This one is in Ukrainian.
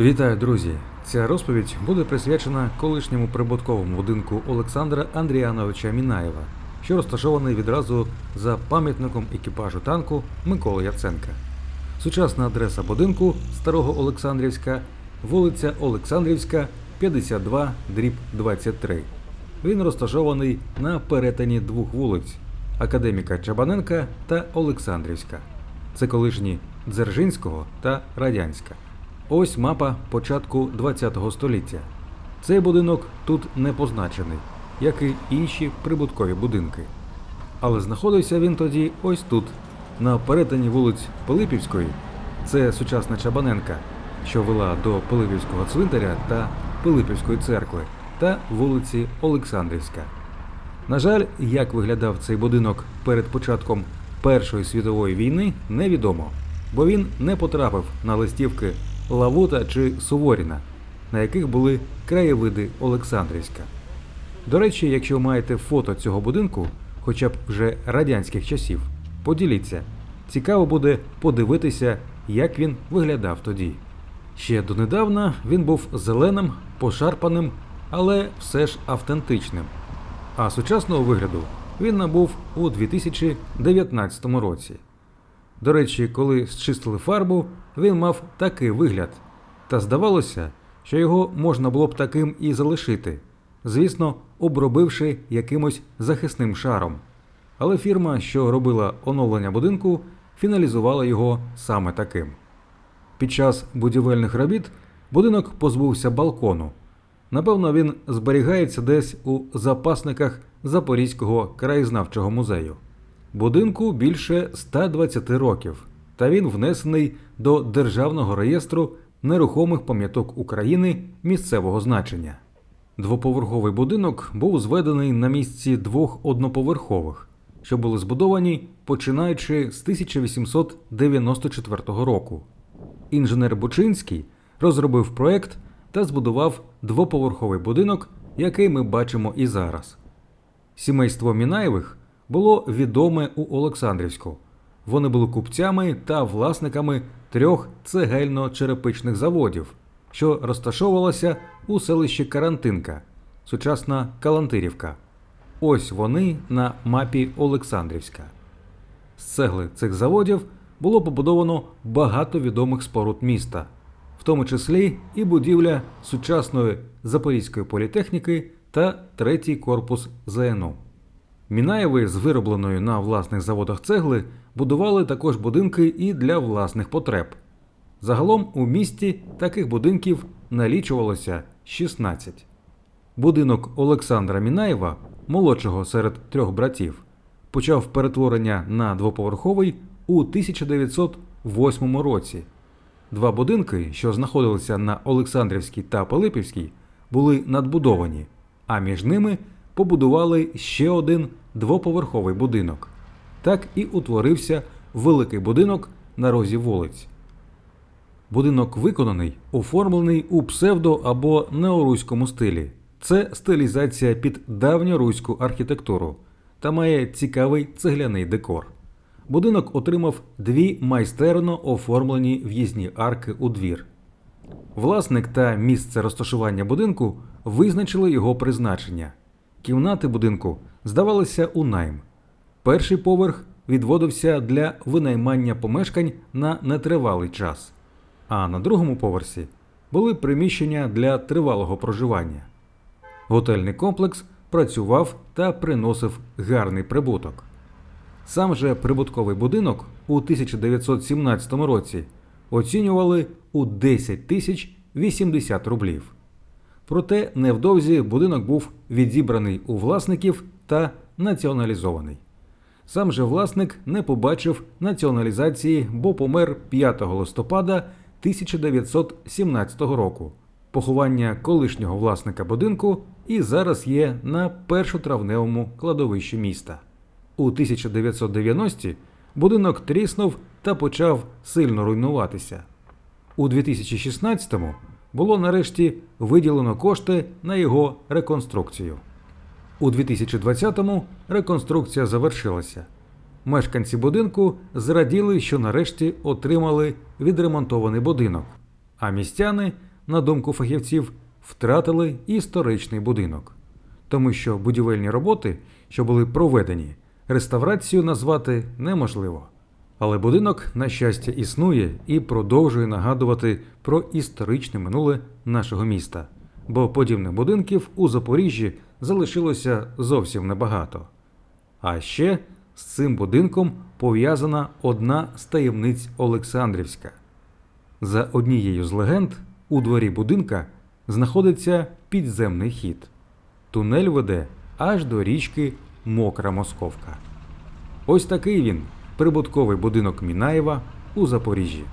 Вітаю, друзі! Ця розповідь буде присвячена колишньому прибутковому будинку Олександра Андріановича Мінаєва, що розташований відразу за пам'ятником екіпажу танку Миколи Яценка. Сучасна адреса будинку Старого Олександрівська, вулиця Олександрівська, 52, дріб 23. Він розташований на перетині двох вулиць Академіка Чабаненка та Олександрівська. Це колишні Дзержинського та Радянська. Ось мапа початку ХХ століття. Цей будинок тут не позначений, як і інші прибуткові будинки. Але знаходився він тоді ось тут, на перетині вулиць Пилипівської, це сучасна Чабаненка, що вела до Пилипівського цвинтаря та Пилипівської церкви, та вулиці Олександрівська. На жаль, як виглядав цей будинок перед початком Першої світової війни, невідомо, бо він не потрапив на листівки Лавута чи Суворіна, на яких були краєвиди Олександрівська. До речі, якщо маєте фото цього будинку, хоча б вже радянських часів, поділіться. Цікаво буде подивитися, як він виглядав тоді. Ще донедавна він був зеленим, пошарпаним, але все ж автентичним. А сучасного вигляду він набув у 2019 році. До речі, коли зчистили фарбу, він мав такий вигляд, та здавалося, що його можна було б таким і залишити, звісно, обробивши якимось захисним шаром. Але фірма, що робила оновлення будинку, фіналізувала його саме таким. Під час будівельних робіт будинок позбувся балкону. Напевно, він зберігається десь у запасниках Запорізького краєзнавчого музею. Будинку більше 120 років, та він внесений до Державного реєстру нерухомих пам'яток України місцевого значення. Двоповерховий будинок був зведений на місці двох одноповерхових, що були збудовані починаючи з 1894 року. Інженер Бучинський розробив проект та збудував двоповерховий будинок, який ми бачимо і зараз. Сімейство Мінаєвих було відоме у Олександрівську. Вони були купцями та власниками трьох цегельно-черепичних заводів, що розташовувалося у селищі Карантинка, сучасна Калантирівка. Ось вони на мапі Олександрівська. З цегли цих заводів було побудовано багато відомих споруд міста, в тому числі і будівля сучасної Запорізької політехніки та третій корпус ЗНУ. Мінаєви з виробленої на власних заводах цегли будували також будинки і для власних потреб. Загалом у місті таких будинків налічувалося 16. Будинок Олександра Мінаєва, молодшого серед трьох братів, почав перетворення на двоповерховий у 1908 році. Два будинки, що знаходилися на Олександрівській та Пилипівській, були надбудовані, а між ними побудували ще один двоповерховий будинок. Так і утворився великий будинок на розі вулиць. Будинок виконаний, оформлений у псевдо або неоруському стилі. Це стилізація під давньоруську архітектуру та має цікавий цегляний декор. Будинок отримав дві майстерно оформлені в'їзні арки у двір. Власник та місце розташування будинку визначили його призначення. Кімнати будинку здавалися у найм. Перший поверх відводився для винаймання помешкань на нетривалий час, а на другому поверсі були приміщення для тривалого проживання. Готельний комплекс працював та приносив гарний прибуток. Сам же прибутковий будинок у 1917 році оцінювали у 10 тисяч 80 рублів. Проте невдовзі будинок був відібраний у власників та націоналізований. Сам же власник не побачив націоналізації, бо помер 5 листопада 1917 року. Поховання колишнього власника будинку і зараз є на першотравневому кладовищі міста. У 1990-ті будинок тріснув та почав сильно руйнуватися. У 2016-му було нарешті виділено кошти на його реконструкцію. У 2020-му реконструкція завершилася. Мешканці будинку зраділи, що нарешті отримали відремонтований будинок, А містяни, на думку фахівців, втратили історичний будинок, тому що будівельні роботи, що були проведені, реставрацію назвати неможливо. Але будинок, на щастя, існує і продовжує нагадувати про історичне минуле нашого міста, бо подібних будинків у Запоріжжі залишилося зовсім небагато. А ще з цим будинком пов'язана одна з таємниць Олександрівська. За однією з легенд, у дворі будинка знаходиться підземний хід. Тунель веде аж до річки Мокра Московка. Ось такий він прибутковий будинок Мінаєва у Запоріжжі.